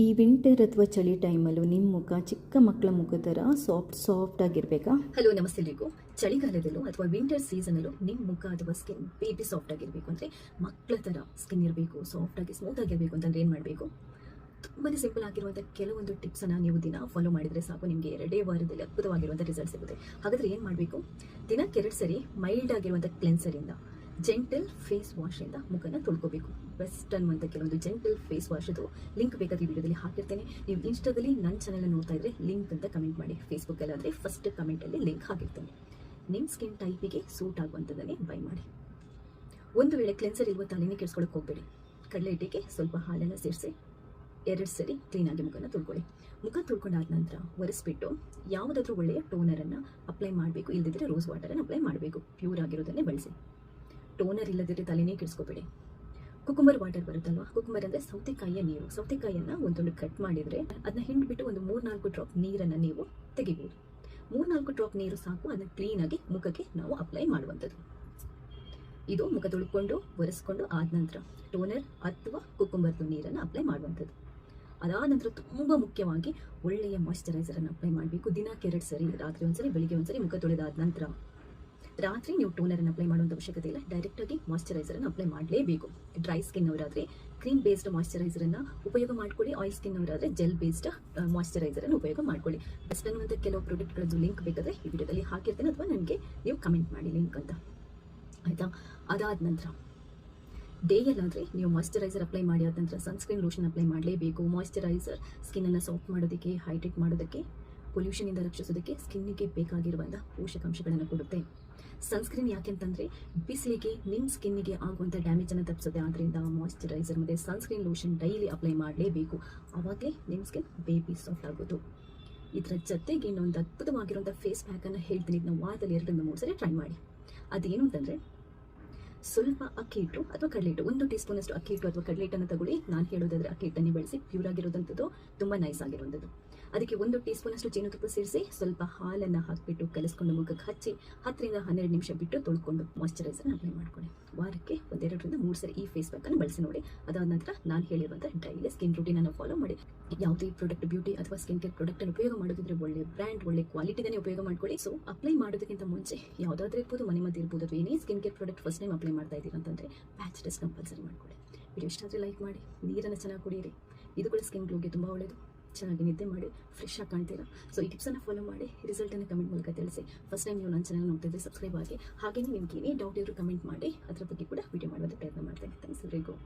ಈ ವಿಂಟರ್ ಅಥವಾ ಚಳಿ ಟೈಮಲ್ಲೂ ನಿಮ್ಮ ಮುಖ ಚಿಕ್ಕ ಮಕ್ಕಳ ಮುಖ ಥರ ಸಾಫ್ಟ್ ಸಾಫ್ಟ್ ಆಗಿರಬೇಕಾ? ಹಲೋ ನಮಸ್ತೆ ಎಲ್ಲರಿಗೂ. ಚಳಿಗಾಲದಲ್ಲೂ ಅಥವಾ ವಿಂಟರ್ ಸೀಸನಲ್ಲೂ ನಿಮ್ಮ ಮುಖ ಅಥವಾ ಸ್ಕಿನ್ ಬೇಬಿ ಸಾಫ್ಟ್ ಆಗಿರಬೇಕು ಅಂದರೆ ಮಕ್ಕಳ ಥರ ಸ್ಕಿನ್ ಇರಬೇಕು ಸಾಫ್ಟ್ ಆಗಿ ಸ್ಮೂತ್ ಆಗಿರಬೇಕು ಅಂತಂದ್ರೆ ಏನು ಮಾಡಬೇಕು? ತುಂಬಾ ಸಿಂಪಲ್ ಆಗಿರುವಂಥ ಕೆಲವೊಂದು ಟಿಪ್ಸನ್ನು ನೀವು ದಿನ ಫಾಲೋ ಮಾಡಿದರೆ ಸಾಕು. ನಿಮಗೆ ಎರಡೇ ವಾರದಲ್ಲಿ ಅದ್ಭುತವಾಗಿರುವಂಥ ರಿಸಲ್ಟ್ ಸಿಗುತ್ತೆ. ಹಾಗಾದರೆ ಏನು ಮಾಡಬೇಕು? ದಿನಕ್ಕೆ ಎರಡು ಸರಿ ಮೈಲ್ಡ್ ಆಗಿರುವಂಥ ಕ್ಲೆನ್ಸರಿಂದ ಜೆಂಟಲ್ ಫೇಸ್ ವಾಶಿಂದ ಮುಖನ ತೊಳ್ಕೋಬೇಕು. ಬೆಸ್ಟ್ ಅನ್ನುವಂಥ ಕೆಲವೊಂದು ಜೆಂಟಲ್ ಫೇಸ್ ವಾಶದು ಲಿಂಕ್ ಬೇಕಾದ್ರೆ ವಿಡಿಯೋದಲ್ಲಿ ಹಾಕಿರ್ತೇನೆ. ನೀವು ಇನ್ಸ್ಟಾದಲ್ಲಿ ನನ್ನ ಚಾನಲ್ ನೋಡ್ತಾ ಇದ್ರೆ ಲಿಂಕ್ ಅಂತ ಕಮೆಂಟ್ ಮಾಡಿ. ಫೇಸ್ಬುಕ್ಕಲ್ಲಿ ಆದರೆ ಫಸ್ಟ್ ಕಮೆಂಟಲ್ಲಿ ಲಿಂಕ್ ಹಾಕಿರ್ತೇನೆ. ನಿಮ್ಮ ಸ್ಕಿನ್ ಟೈಪಿಗೆ ಸೂಟ್ ಆಗುವಂಥದ್ದನ್ನೇ ಬೈ ಮಾಡಿ. ಒಂದು ವೇಳೆ ಕ್ಲೆನ್ಸರ್ ಇರುವ ತಲೆನೇ ಕೆಡ್ಸ್ಕೊಳಕ್ಕೆ ಹೋಗಬೇಡಿ. ಕಡಲೆ ಹಿಟ್ಟಿಗೆ ಸ್ವಲ್ಪ ಹಾಲನ್ನು ಸೇರಿಸಿ ಎರಡು ಸರಿ ಕ್ಲೀನಾಗಿ ಮುಖನ ತೊಳ್ಕೊಳ್ಳಿ. ಮುಖ ತೊಳ್ಕೊಂಡಾದ ನಂತರ ಒರೆಸ್ಬಿಟ್ಟು ಯಾವುದಾದ್ರೂ ಒಳ್ಳೆಯ ಟೋನರನ್ನು ಅಪ್ಲೈ ಮಾಡಬೇಕು. ಇಲ್ಲದಿದ್ದರೆ ರೋಸ್ ವಾಟರನ್ನು ಅಪ್ಲೈ ಮಾಡಬೇಕು. ಪ್ಯೂರ್ ಆಗಿರೋದನ್ನೇ ಬಳಸಿ. ಟೋನರ್ ಇಲ್ಲದಿದ್ದರೆ ತಲೆನೇ ಕೆಡಿಸ್ಕೋಬೇಡಿ. ಕುಕುಂಬರ್ ವಾಟರ್ ಬರುತ್ತಲ್ವಾ? ಕುಕುಂಬರ್ ಅಂದರೆ ಸೌತೆಕಾಯಿಯ ನೀರು. ಸೌತೆಕಾಯಿಯನ್ನು ಒಂದೊಂದು ಕಟ್ ಮಾಡಿದರೆ ಅದನ್ನ ಹಿಂಡ್ಬಿಟ್ಟು ಒಂದು ಮೂರ್ನಾಲ್ಕು ಡ್ರಾಪ್ ನೀರನ್ನು ನೀವು ತೆಗಿಬೋದು. ಮೂರ್ನಾಲ್ಕು ಡ್ರಾಪ್ ನೀರು ಸಾಕು ಅದನ್ನ ಕ್ಲೀನಾಗಿ ಮುಖಕ್ಕೆ ನಾವು ಅಪ್ಲೈ ಮಾಡುವಂಥದ್ದು. ಇದು ಮುಖ ತೊಳ್ಕೊಂಡು, ಒರೆಸ್ಕೊಂಡು ಆದ ನಂತರ ಟೋನರ್ ಅಥವಾ ಕುಕುಂಬರ್ದು ನೀರನ್ನು ಅಪ್ಲೈ ಮಾಡುವಂಥದ್ದು. ಅದಾದ ನಂತರ ತುಂಬ ಮುಖ್ಯವಾಗಿ ಒಳ್ಳೆಯ ಮಾಯಿಶ್ಚರೈಸರನ್ನು ಅಪ್ಲೈ ಮಾಡಬೇಕು. ದಿನಕ್ಕೆ ಎರಡು ಸರಿ, ರಾತ್ರಿ ಒಂದ್ಸರಿ, ಬೆಳಿಗ್ಗೆ ಒಂದ್ಸರಿ ಮುಖ ತೊಳೆದಾದ ನಂತರ. ರಾತ್ರಿ ನೀವು ಟೋನರನ್ನು ಅಪ್ಲೈ ಮಾಡುವಂಥ ಅವಶ್ಯಕತೆ ಇಲ್ಲ. ಡೈರೆಕ್ಟಾಗಿ ಮಾಯ್ಶ್ಚರೈಸರನ್ನು ಅಪ್ಲೈ ಮಾಡಲೇಬೇಕು. ಡ್ರೈ ಸ್ಕಿನ್ ಅವರಾದರೆ ಕ್ರೀಮ್ ಬೇಸ್ಡ್ ಮಾಯ್ಶ್ಚರೈಸರನ್ನು ಉಪಯೋಗ ಮಾಡ್ಕೊಳ್ಳಿ. ಆಯಿಲ್ ಸ್ಕಿನ್ ಅವರಾದರೆ ಜೆಲ್ ಬೇಸ್ಡ್ ಮಾಯ್ಶ್ಚರೈಸರನ್ನು ಉಪಯೋಗ ಮಾಡ್ಕೊಳ್ಳಿ. ಬೆಸ್ಟ್ ಅನ್ನುವಂಥ ಕೆಲವು ಪ್ರಾಡಕ್ಟ್ಗಳದ್ದು ಲಿಂಕ್ ಬೇಕಾದರೆ ಈ ವಿಡಿಯೋದಲ್ಲಿ ಹಾಕಿರ್ತೇನೆ. ಅಥವಾ ನನಗೆ ನೀವು ಕಮೆಂಟ್ ಮಾಡಿ ಲಿಂಕ್ ಅಂತ. ಆಯಿತಾ? ಅದಾದ ನಂತರ ಡೇಯಲ್ಲಾದರೆ ನೀವು ಮಾಯಶ್ಚರೈಸರ್ ಅಪ್ಲೈ ಮಾಡಿ ಆದ ನಂತರ ಸನ್ಸ್ಕ್ರೀನ್ ಲೋಷನ್ ಅಪ್ಲೈ ಮಾಡಲೇಬೇಕು. ಮಾಯ್ಶ್ಚರೈಸರ್ ಸ್ಕಿನ್ನನ್ನು ಸಾಫ್ಟ್ ಮಾಡೋದಕ್ಕೆ ಹೈಡ್ರೇಟ್ ಮಾಡೋದಕ್ಕೆ ಪೊಲ್ಯೂಷನಿಂದ ರಕ್ಷಿಸೋದಕ್ಕೆ ಸ್ಕಿನ್ನಿಗೆ ಬೇಕಾಗಿರುವಂಥ ಪೋಷಕಾಂಶಗಳನ್ನು ಕೊಡುತ್ತೆ. ಸನ್ಸ್ಕ್ರೀನ್ ಯಾಕೆಂತಂದರೆ ಬಿಸಿಲಿಗೆ ನಿಮ್ಮ ಸ್ಕಿನ್ನಿಗೆ ಆಗುವಂಥ ಡ್ಯಾಮೇಜನ್ನು ತಪ್ಪಿಸುತ್ತೆ. ಆದ್ದರಿಂದ ಮಾಯಿಶ್ಚರೈಸರ್ ಮತ್ತು ಸನ್ಸ್ಕ್ರೀನ್ ಲೋಷನ್ ಡೈಲಿ ಅಪ್ಲೈ ಮಾಡಲೇಬೇಕು. ಆವಾಗಲೇ ನಿಮ್ಮ ಸ್ಕಿನ್ ಬೇಬಿ ಸಾಫ್ಟ್ ಆಗೋದು. ಇದರ ಜೊತೆಗೆ ಇನ್ನೊಂದು ಅದ್ಭುತವಾಗಿರುವಂಥ ಫೇಸ್ ಪ್ಯಾಕನ್ನು ಹೇಳ್ತೀನಿ. ಇದನ್ನ ವಾರದಲ್ಲಿ ಎರಡರಿಂದ ಮೂರು ಸರಿ ಟ್ರೈ ಮಾಡಿ. ಅದೇನು ಅಂತಂದರೆ ಸ್ವಲ್ಪ ಅಕ್ಕಿ ಹಿಟ್ಟು ಅಥವಾ ಕಡಲೆ ಹಿಟ್ಟು ಒಂದು ಟೀ ಸ್ಪೂನಷ್ಟು ಅಕ್ಕಿ ಹಿಟ್ಟು ಅಥವಾ ಕಡಲೆ ಹಿಟ್ಟನ್ನು ತಗೊಳ್ಳಿ. ನಾನು ಹೇಳೋದಾದ್ರೆ ಅಕ್ಕಿ ಹಿಟ್ಟನ್ನೇ ಬಳಸಿ ಪ್ಯೂರ್ ಆಗಿರೋದಂಥದ್ದು ತುಂಬ ನೈಸ್ ಆಗಿರುವಂಥದ್ದು. ಅದಕ್ಕೆ ಒಂದು ಟೀ ಸ್ಪೂನಷ್ಟು ಜೇನುತುಪ್ಪ ಸೇರಿಸಿ, ಸ್ವಲ್ಪ ಹಾಲನ್ನು ಹಾಕಿಬಿಟ್ಟು ಕಲಿಸ್ಕೊಂಡು ಮುಖಕ್ಕೆ ಹಚ್ಚಿ, ಹತ್ತರಿಂದ ಹನ್ನೆರಡು ನಿಮಿಷ ಬಿಟ್ಟು ತೊಳ್ಕೊಂಡು ಮಾಯ್ಶ್ಚರೈಸರ್ನ ಅಪ್ಲೈ ಮಾಡ್ಕೊಳ್ಳಿ. ವಾರಕ್ಕೆ ಒಂದೆರಡರಿಂದ ಮೂರು ಸರಿ ಈ ಫೇಸ್ ಪ್ಯಾಕನ್ನು ಬಳಸಿ ನೋಡಿ. ಅದಾದ ನಂತರ ನಾನು ಹೇಳಿರುವಂಥ ಡೈಲಿ ಸ್ಕಿನ್ ರೂಟೀನನ್ನು ಫಾಲೋ ಮಾಡಿ. ಯಾವುದೇ ಪ್ರಾಡಕ್ಟ್ ಬ್ಯೂಟಿ ಅಥವಾ ಸ್ಕಿನ್ ಕೇರ್ ಪ್ರಾಡಕ್ಟನ್ನು ಉಪಯೋಗ ಮಾಡೋದಿದ್ರೆ ಒಳ್ಳೆ ಬ್ರ್ಯಾಂಡ್ ಒಳ್ಳೆ ಕ್ವಾಲಿಟಿನೇ ಉಪಯೋಗ ಮಾಡ್ಕೊಳ್ಳಿ. ಸೊ ಅಪ್ಲೈ ಮಾಡೋದಕ್ಕಿಂತ ಮುಂಚೆ ಯಾವುದಾದ್ರೂ ಇರ್ಬೋದು, ಮನೆ ಮದ್ದು ಇರ್ಬೋದು ಅಥವಾ ಏನೇ skin care product first time apply ಮಾಡ್ತಾ ಇದ್ದೀರಾ ಅಂತಂದರೆ ಪ್ಯಾಚ್ ಟೆಸ್ಟ್ ಕಂಪಲ್ಸರಿ ಮಾಡ್ಕೊಳ್ಳಿ. ವಿಡಿಯೋ ಇಷ್ಟ ಆದರೆ ಲೈಕ್ ಮಾಡಿ, ನೀರನ್ನು ಚೆನ್ನಾಗಿ ಕುಡಿಯಿರಿ. ಇದು ಕೂಡ ಸ್ಕಿನ್ ಗ್ಲೋಗೆ ತುಂಬ ಒಳ್ಳೆಯದು ಚೆನ್ನಾಗಿ ನಿದ್ದೆ ಮಾಡಿ ಫ್ರೆಶ್ ಆಗಿ ಕಾಣ್ತೀರಾ? ಸೊ ಈ ಟಿಪ್ಸನ್ನು ಫಾಲೋ ಮಾಡಿ ರಿಸಲ್ಟನ್ನು ಕಮೆಂಟ್ ಮೂಲಕ ತಿಳಿಸಿ. ಫಸ್ಟ್ ಟೈಮ್ ನೀವು ನನ್ನ ಚಾನಲ್ ನೋಡ್ತಿದ್ರೆ ಸಬ್ಸ್ಕ್ರೈಬ್ ಆಗಿ. ಹಾಗೆಯೇ ನಿಮ್ಗೆ ಏನೇ ಡೌಟ್ ಇದ್ರೂ ಕಮೆಂಟ್ ಮಾಡಿ, ಅದರ ಬಗ್ಗೆ ಕೂಡ ವಿಡಿಯೋ ಮಾಡೋದಕ್ಕೆ ಪ್ರಯತ್ನ ಮಾಡ್ತೇನೆ. ಥ್ಯಾಂಕ್ಸ್ ಎಲ್ರಿಗೂ.